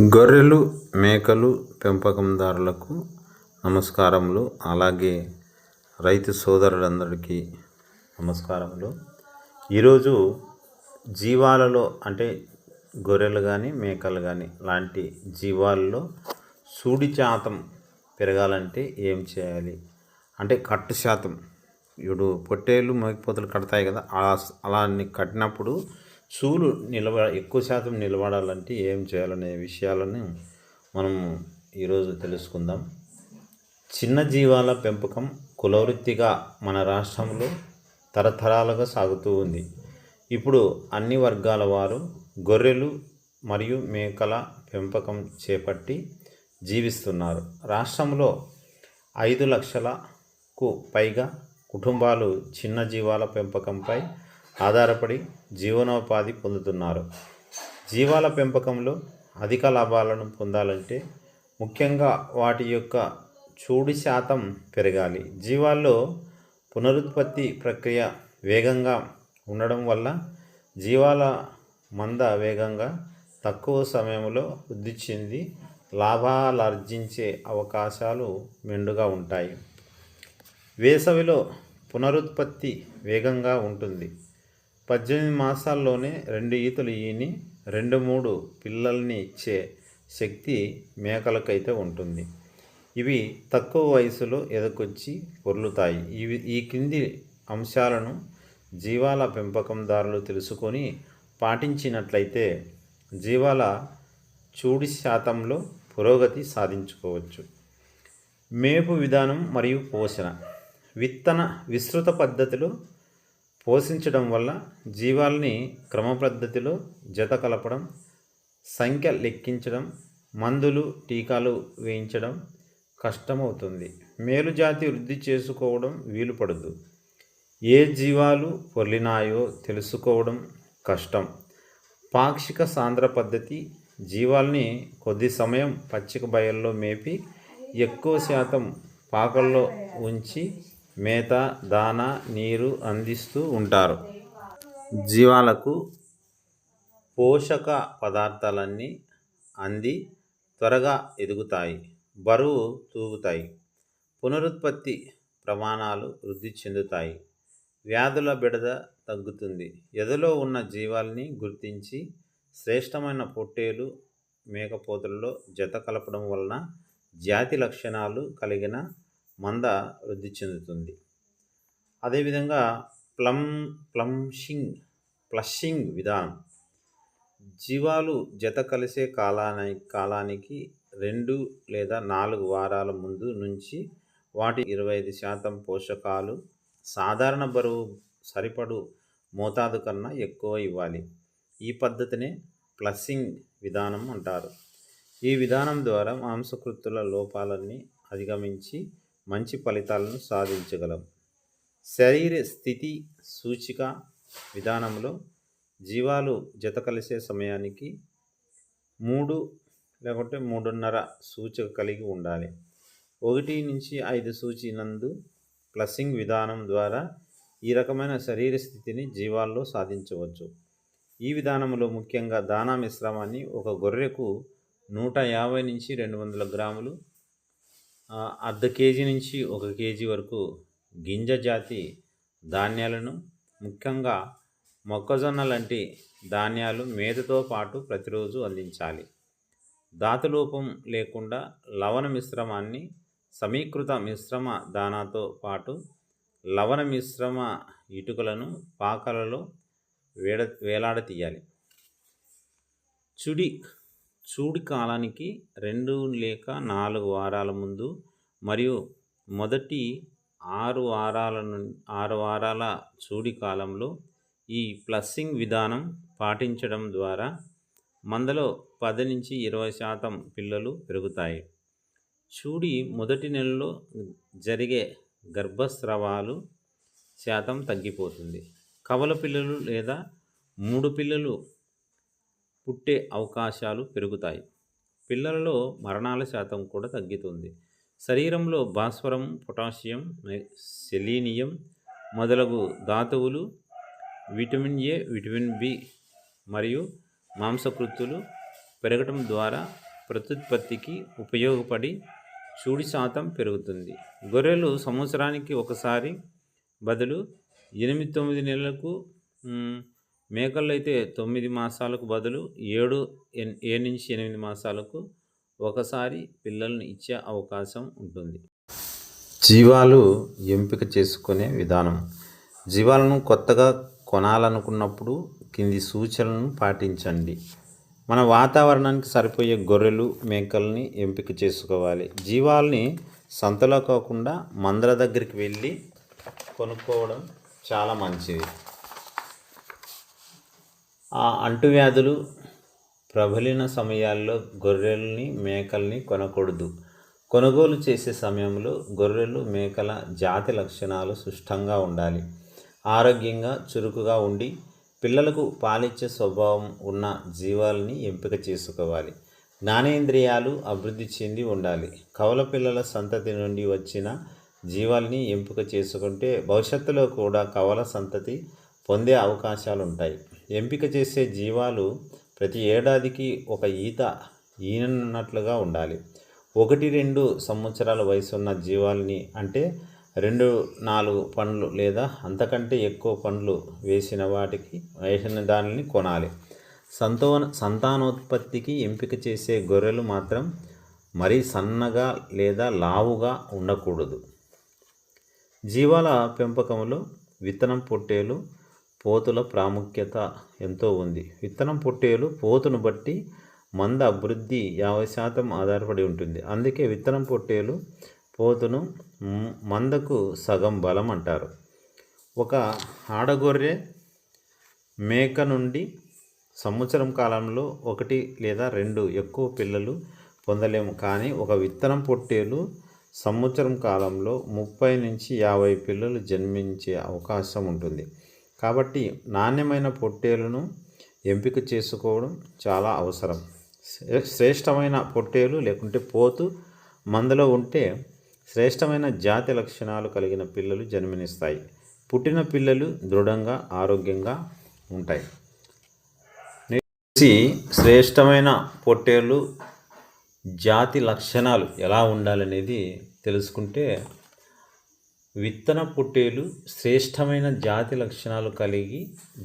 గొర్రెలు మేకలు పెంపకందారులకు నమస్కారములు. అలాగే రైతు సోదరులందరికీ నమస్కారములు. ఈరోజు జీవాలలో అంటే గొర్రెలు కానీ మేకలు కానీ లాంటి జీవాలలో సూడి శాతం పెరగాలంటే ఏం చేయాలి? అంటే కట్టు శాతం. ఇప్పుడు పొట్టేళ్ళు మేకపోతలు కడతాయి కదా అలా అలా కట్టినప్పుడు చూలు నిలబ ఎక్కువ శాతం నిలబడాలంటే ఏం చేయాలనే విషయాలను మనం ఈరోజు తెలుసుకుందాం. చిన్న జీవాల పెంపకం కులవృత్తిగా మన రాష్ట్రంలో తరతరాలుగా సాగుతూ ఉంది. ఇప్పుడు అన్ని వర్గాల వారు గొర్రెలు మరియు మేకల పెంపకం చేపట్టి జీవిస్తున్నారు. రాష్ట్రంలో ఐదు లక్షలకు పైగా కుటుంబాలు చిన్న జీవాల పెంపకంపై ఆధారపడి జీవనోపాధి పొందుతున్నారు. జీవాల పెంపకంలో అధిక లాభాలను పొందాలంటే ముఖ్యంగా వాటి యొక్క చూడి శాతం పెరగాలి. జీవాల్లో పునరుత్పత్తి ప్రక్రియ వేగంగా ఉండడం వల్ల జీవాల మంద వేగంగా తక్కువ సమయంలో వృద్ధి చెంది లాభాలార్జించే అవకాశాలు మెండుగా ఉంటాయి. వేసవిలో పునరుత్పత్తి వేగంగా ఉంటుంది. పద్దెనిమిది మాసాల్లోనే రెండు ఈతలు ఈని రెండు మూడు పిల్లల్ని ఇచ్చే శక్తి మేకలకైతే ఉంటుంది. ఇవి తక్కువ వయసులో ఎదకొచ్చి పొర్లుతాయి ఇవి ఈ కింది అంశాలను జీవాల పెంపకందారులు తెలుసుకొని పాటించినట్లయితే జీవాల చూడి శాతంలో పురోగతి సాధించుకోవచ్చు. మేపు విధానం మరియు పోషణ. విత్తన విస్తృత పద్ధతిలో పోషించడం వల్ల జీవాల్ని క్రమపద్ధతిలో జత కలపడం సంఖ్య లెక్కించడం మందులు టీకాలు వేయించడం కష్టమవుతుంది. మేలుజాతి వృద్ధి చేసుకోవడం వీలు పడదు ఏ జీవాలు పొర్లినాయో తెలుసుకోవడం కష్టం. పాక్షిక సాంద్ర పద్ధతి జీవాల్ని కొద్ది సమయం పచ్చిక బయల్లో మేపి ఎక్కువ శాతం పాకల్లో ఉంచి మేత దాన నీరు అందిస్తూ ఉంటారు. జీవాలకు పోషక పదార్థాలన్నీ అంది త్వరగా ఎదుగుతాయి బరువు తూగుతాయి పునరుత్పత్తి ప్రమాణాలు వృద్ధి చెందుతాయి వ్యాధుల బిడద తగ్గుతుంది. ఎదలో ఉన్న జీవాల్ని గుర్తించి శ్రేష్టమైన పొట్టేలు మేకపోతుల్లో జత కలపడం వలన జాతి లక్షణాలు కలిగిన మంద వృద్ధి చెందుతుంది. అదేవిధంగా ప్లమ్ ప్లంషింగ్ ప్లషింగ్ విధానం. జీవాలు జత కలిసే కాలాని కాలానికి రెండు లేదా నాలుగు వారాల ముందు నుంచి వాటి ఇరవై ఐదు శాతం పోషకాలు సాధారణ బరువు సరిపడు మోతాదు కన్నా ఎక్కువ ఇవ్వాలి. ఈ పద్ధతినే ప్లస్సింగ్ విధానం అంటారు. ఈ విధానం ద్వారా మాంసకృత్తుల లోపాలన్నీ అధిగమించి మంచి ఫలితాలను సాధించగలం. శరీర స్థితి సూచిక విధానంలో జీవాలు జత కలిసే సమయానికి మూడు లేకుంటే మూడున్నర సూచిక కలిగి ఉండాలి. ఒకటి నుంచి ఐదు సూచి నందు ప్లస్సింగ్ విధానం ద్వారా ఈ రకమైన శరీర స్థితిని జీవాల్లో సాధించవచ్చు. ఈ విధానంలో ముఖ్యంగా దానా మిశ్రమాన్ని ఒక గొర్రెకు నూట యాభై నుంచి రెండు వందల గ్రాములు అర్ధ కేజీ నుంచి ఒక కేజీ వరకు గింజ జాతి ధాన్యాలను ముఖ్యంగా మొక్కజొన్న లాంటి ధాన్యాలు మేతతో పాటు ప్రతిరోజు అందించాలి. ధాతులోపం లేకుండా లవణ మిశ్రమాన్ని సమీకృత మిశ్రమ దానాతో పాటు లవణ మిశ్రమ ఇటుకలను పాకలలో వేడ వేలాడతీయాలి. చుడి చూడి కాలానికి రెండు లేక నాలుగు వారాల ముందు మరియు మొదటి ఆరు వారాల నుండి ఆరు వారాల చూడి కాలంలో ఈ ప్లస్సింగ్ విధానం పాటించడం ద్వారా మందలో పది నుంచి ఇరవై శాతం పిల్లలు పెరుగుతాయి. చూడి మొదటి నెలలో జరిగే గర్భస్రావాలు శాతం తగ్గిపోతుంది. కవల పిల్లలు లేదా మూడు పిల్లలు పుట్టే అవకాశాలు పెరుగుతాయి. పిల్లలలో మరణాల శాతం కూడా తగ్గుతుంది. శరీరంలో భాస్వరం పొటాషియం సెలీనియం మొదలగు ధాతువులు విటమిన్ ఏ విటమిన్ బి మరియు మాంసకృత్తులు పెరగటం ద్వారా ప్రత్యుత్పత్తికి ఉపయోగపడి చూడి శాతం పెరుగుతుంది. గొర్రెలు సంవత్సరానికి ఒకసారి బదులు ఎనిమిది తొమ్మిది నెలలకు మేకల్లో అయితే తొమ్మిది మాసాలకు బదులు ఏడు ఎన్- నుంచి ఎనిమిది మాసాలకు ఒకసారి పిల్లల్ని ఇచ్చే అవకాశం ఉంటుంది. జీవాలు ఎంపిక చేసుకునే విధానం. జీవాలను కొత్తగా కొనాలనుకున్నప్పుడు కింది సూచనలను పాటించండి. మన వాతావరణానికి సరిపోయే గొర్రెలు మేకల్ని ఎంపిక చేసుకోవాలి. జీవాల్ని సంతలో కాకుండా మందల దగ్గరికి వెళ్ళి కొనుక్కోవడం చాలా మంచిది. ఆ అంటువ్యాధులు ప్రబలిన సమయాల్లో గొర్రెల్ని మేకల్ని కొనకూడదు. కొనుగోలు చేసే సమయంలో గొర్రెలు మేకల జాతి లక్షణాలు సుష్టంగా ఉండాలి. ఆరోగ్యంగా చురుకుగా ఉండి పిల్లలకు పాలిచ్చే స్వభావం ఉన్న జీవాలని ఎంపిక చేసుకోవాలి. జ్ఞానేంద్రియాలు అభివృద్ధి చెంది ఉండాలి. కవల పిల్లల సంతతి నుండి వచ్చిన జీవాల్ని ఎంపిక చేసుకుంటే భవిష్యత్తులో కూడా కవల సంతతి పొందే అవకాశాలు ఉంటాయి ఎంపిక చేసే జీవాలు ప్రతి ఏడాదికి ఒక ఈత ఈనన్నట్లుగా ఉండాలి. ఒకటి రెండు సంవత్సరాల వయసున్న జీవాల్ని అంటే రెండు నాలుగు పండ్లు లేదా అంతకంటే ఎక్కువ పండ్లు వేసిన వాటికి వేసిన దానిని కొనాలి. సంతో సంతానోత్పత్తికి ఎంపిక చేసే గొర్రెలు మాత్రం మరీ సన్నగా లేదా లావుగా ఉండకూడదు. జీవాల పెంపకంలో విత్తనం పొట్టేలు పోతుల ప్రాముఖ్యత ఎంతో ఉంది. విత్తనం పొట్టేలు పోతును బట్టి మంద అభివృద్ధి యాభై శాతం ఆధారపడి ఉంటుంది. అందుకే విత్తనం పొట్టేలు పోతును మందకు సగం బలం అంటారు. ఒక ఆడగొర్రె మేక నుండి సంవత్సరం కాలంలో ఒకటి లేదా రెండు ఎక్కువ పిల్లలు పొందలేము. కానీ ఒక విత్తనం పొట్టేలు సంవత్సరం కాలంలో ముప్పై నుంచి యాభై పిల్లలు జన్మించే అవకాశం ఉంటుంది. కాబట్టి నాణ్యమైన పొట్టేలును ఎంపిక చేసుకోవడం చాలా అవసరం. శ్రేష్టమైన పొట్టేలు లేకుంటే పోతు మందలో ఉంటే శ్రేష్టమైన జాతి లక్షణాలు కలిగిన పిల్లలు జన్మనిస్తాయి. పుట్టిన పిల్లలు దృఢంగా ఆరోగ్యంగా ఉంటాయి. శ్రేష్టమైన పొట్టేలు జాతి లక్షణాలు ఎలా ఉండాలనేది తెలుసుకుంటే విత్తన పొట్టేలు శ్రేష్టమైన జాతి లక్షణాలు కలిగి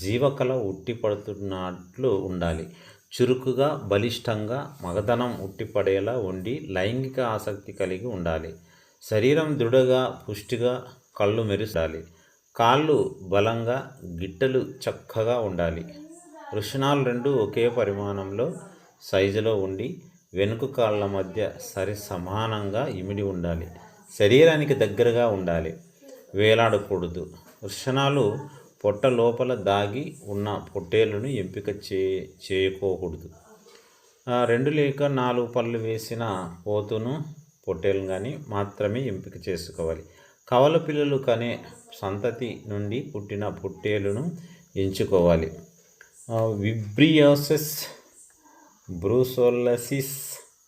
జీవకళ ఉట్టిపడుతున్నట్లు ఉండాలి. చురుకుగా బలిష్టంగా మగధనం ఉట్టిపడేలా ఉండి లైంగిక ఆసక్తి కలిగి ఉండాలి. శరీరం దృఢగా పుష్టిగా కళ్ళు మెరుస్తాలి కాళ్ళు బలంగా గిట్టలు చక్కగా ఉండాలి. వృషణాలు రెండు ఒకే పరిమాణంలో సైజులో ఉండి వెనుక కాళ్ళ మధ్య సరి సమానంగా ఇమిడి ఉండాలి. శరీరానికి దగ్గరగా ఉండాలి. వేలాడకూడదు. వృషణాలు పొట్ట లోపల దాగి ఉన్న పొట్టేళ్ళను ఎంపిక చే చేయకోకూడదు. రెండు లేక నాలుగు పళ్ళు వేసిన పోతును పొట్టేలు కానీ మాత్రమే ఎంపిక చేసుకోవాలి. కవల పిల్లలు కనే సంతతి నుండి పుట్టిన పొట్టేలును ఎంచుకోవాలి. విబ్రియోసిస్ బ్రూసోలసిస్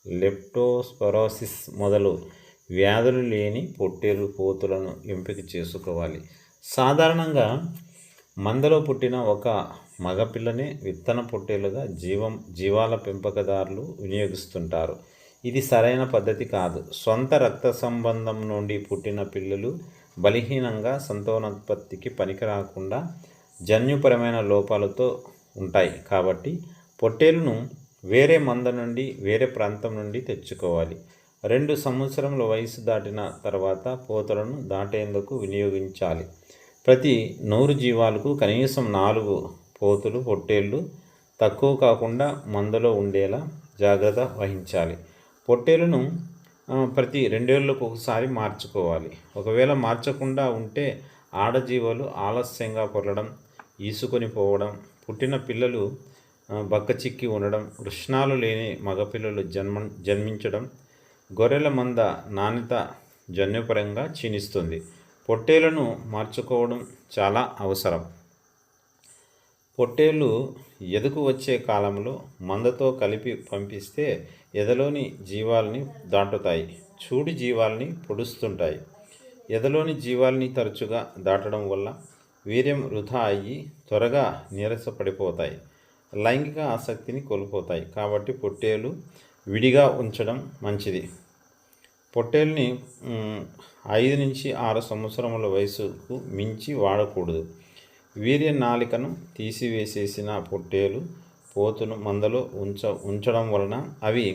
లెప్టోస్పరోసిస్ మొదలు వ్యాధులు లేని పొట్టేలు పోతులను ఎంపిక చేసుకోవాలి. సాధారణంగా మందలో పుట్టిన ఒక మగపిల్లనే విత్తన పొట్టేలుగా జీవం జీవాల పెంపకదారులు వినియోగిస్తుంటారు. ఇది సరైన పద్ధతి కాదు. సొంత రక్త సంబంధం నుండి పుట్టిన పిల్లలు బలహీనంగా సంతానోత్పత్తికి పనికి రాకుండా జన్యుపరమైన లోపాలతో ఉంటాయి. కాబట్టి పొట్టేలును వేరే మంద నుండి వేరే ప్రాంతం నుండి తెచ్చుకోవాలి. రెండు సంవత్సరముల వయసు దాటిన తర్వాత పోతలను దాటేందుకు వినియోగించాలి. ప్రతి నూరు జీవాలకు కనీసం నాలుగు పోతులు పొట్టేళ్ళు తక్కువ కాకుండా మందలో ఉండేలా జాగ్రత్త వహించాలి. పొట్టేలను ప్రతి రెండేళ్ళకు ఒకసారి మార్చుకోవాలి. ఒకవేళ మార్చకుండా ఉంటే ఆడజీవాలు ఆలస్యంగా పొరలడం ఈసుకొని పోవడం పుట్టిన పిల్లలు బక్కచిక్కి ఉండడం వృష్ణాలు లేని మగపిల్లలు జన్మ జన్మించడం గొర్రెల మంద నాణ్యత జన్యుపరంగా క్షీణిస్తుంది. పొట్టేలను మార్చుకోవడం చాలా అవసరం. పొట్టేళ్ళు ఎదుకు వచ్చే కాలంలో మందతో కలిపి పంపిస్తే ఎదలోని జీవాల్ని దాటుతాయి. చూడి జీవాల్ని పొడుస్తుంటాయి. ఎదలోని జీవాల్ని తరచుగా దాటడం వల్ల వీర్యం వృధా అయ్యి త్వరగా నీరసపడిపోతాయి. లైంగిక ఆసక్తిని కోల్పోతాయి. కాబట్టి పొట్టేలు విడిగా ఉంచడం మంచిది. పొట్టేల్ని ఐదు నుంచి ఆరు సంవత్సరముల వయసుకు మించి వాడకూడదు. వీర్య నాలికను తీసివేసేసిన పొట్టేలు పోతును మందలో ఉంచ ఉంచడం వలన అవి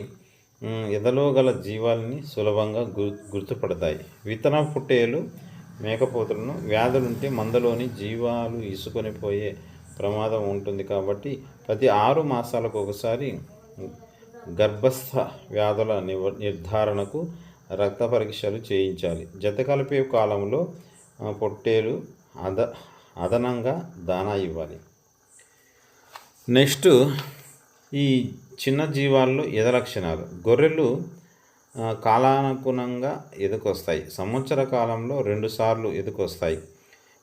ఎదలో గల జీవాలని సులభంగా గుర్ గుర్తుపడతాయి. విత్తన పొట్టేలు మేకపోతులను వ్యాధులుంటే మందలోని జీవాలు ఇసుకొని పోయే ప్రమాదం ఉంటుంది కాబట్టి ప్రతి ఆరు మాసాలకు ఒకసారి గర్భస్థ వ్యాధుల నివ నిర్ధారణకు రక్త పరీక్షలు చేయించాలి. జత కలిపే కాలంలో పొట్టేలు అద అదనంగా దానా ఇవ్వాలి. నెక్స్ట్ ఈ చిన్న జీవాల్లో ఎద లక్షణాలు గొర్రెలు కాలానుగుణంగా ఎదుకొస్తాయి. సంవత్సర కాలంలో రెండుసార్లు ఎదుకొస్తాయి.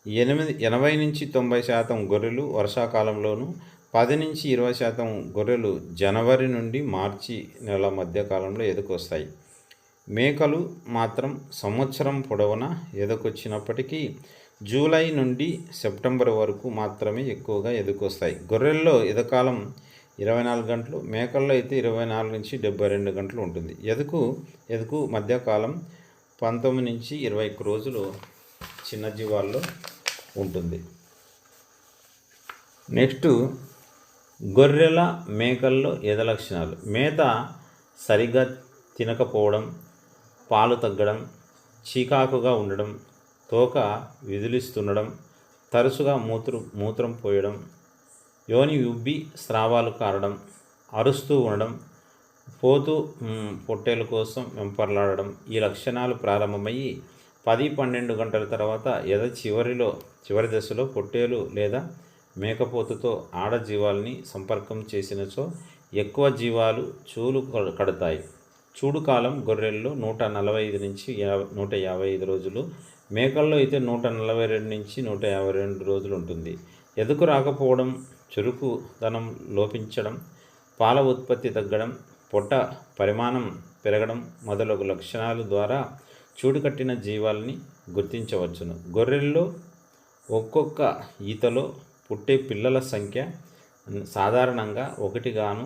ఎనిమిది ఎనభై నుంచి తొంభై శాతం గొర్రెలు వర్షాకాలంలోనూ పది నుంచి ఇరవై శాతం గొర్రెలు జనవరి నుండి మార్చి నెల మధ్య కాలంలో ఎదుకొస్తాయి. మేకలు మాత్రం సంవత్సరం పొడవునా ఎదకొచ్చినప్పటికీ జూలై నుండి సెప్టెంబర్ వరకు మాత్రమే ఎక్కువగా ఎదుకొస్తాయి. గొర్రెల్లో ఎదకాలం ఇరవై నాలుగు గంటలు మేకల్లో అయితే ఇరవై నాలుగు నుంచి డెబ్బై రెండు గంటలు ఉంటుంది. ఎదుకు ఎదుకు మధ్యకాలం పంతొమ్మిది నుంచి ఇరవై ఒక్క రోజులు చిన్న జీవాల్లో ఉంటుంది. నెక్స్ట్ గొర్రెల మేకల్లో ఎద లక్షణాలు మేత సరిగ్గా తినకపోవడం పాలు తగ్గడం చీకాకుగా ఉండడం తోక విదిలిస్తుండడం తరచుగా మూత్రం మూత్రం పోయడం యోని ఉబ్బి స్రావాలు కారడం అరుస్తూ ఉండడం పోతూ పొట్టేల కోసం వెంపర్లాడడం ఈ లక్షణాలు ప్రారంభమయ్యి పది పన్నెండు గంటల తర్వాత ఎద చివరిలో చివరి దశలో పొట్టేలు లేదా మేకపోతుతో ఆడ జీవాల్ని సంపర్కం చేసినచో ఎక్కువ జీవాలు చూలు కడ- కడతాయి. చూడు కాలం గొర్రెల్లో నూట నలభై ఐదు నుంచి యాభై నూట యాభై ఐదు రోజులు మేకల్లో అయితే నూట నలభై రెండు నుంచి నూట యాభై రెండు రోజులు ఉంటుంది. ఎదుకు రాకపోవడం చురుకుదనం లోపించడం పాల ఉత్పత్తి తగ్గడం పొట్ట పరిమాణం పెరగడం మొదలగు లక్షణాల ద్వారా చూడుకట్టిన జీవాల్ని గుర్తించవచ్చును. గొర్రెల్లో ఒక్కొక్క ఈతలో పుట్టే పిల్లల సంఖ్య సాధారణంగా ఒకటిగాను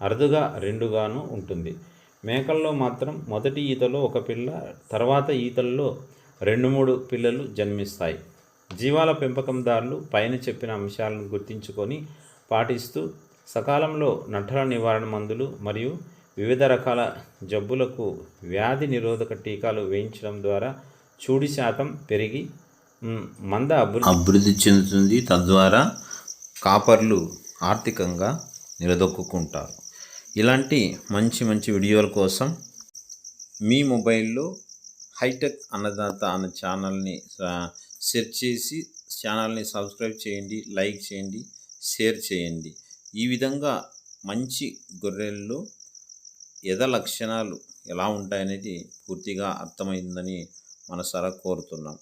అరుదుగా రెండుగాను ఉంటుంది. మేకల్లో మాత్రం మొదటి ఈతలో ఒక పిల్ల తర్వాత ఈతల్లో రెండు మూడు పిల్లలు జన్మిస్తాయి. జీవాల పెంపకందారులు పైన చెప్పిన అంశాలను గుర్తించుకొని పాటిస్తూ సకాలంలో నట్టల నివారణ మందులు మరియు వివిధ రకాల జబ్బులకు వ్యాధి నిరోధక టీకాలు వేయించడం ద్వారా చూడి శాతం పెరిగి మంద అభివృద్ధి అభివృద్ధి చెందుతుంది. తద్వారా కాపర్లు ఆర్థికంగా నిలదొక్కుంటారు ఇలాంటి మంచి మంచి వీడియోల కోసం మీ మొబైల్లో హైటెక్ అన్నదాత అన్న ఛానల్ని సెర్చ్ చేసి ఛానల్ని సబ్స్క్రైబ్ చేయండి లైక్ చేయండి షేర్ చేయండి. ఈ విధంగా మంచి గొర్రెల్లో ఎద లక్షణాలు ఎలా ఉంటాయనేది పూర్తిగా అర్థమైందని మనసారా కోరుతున్నాం.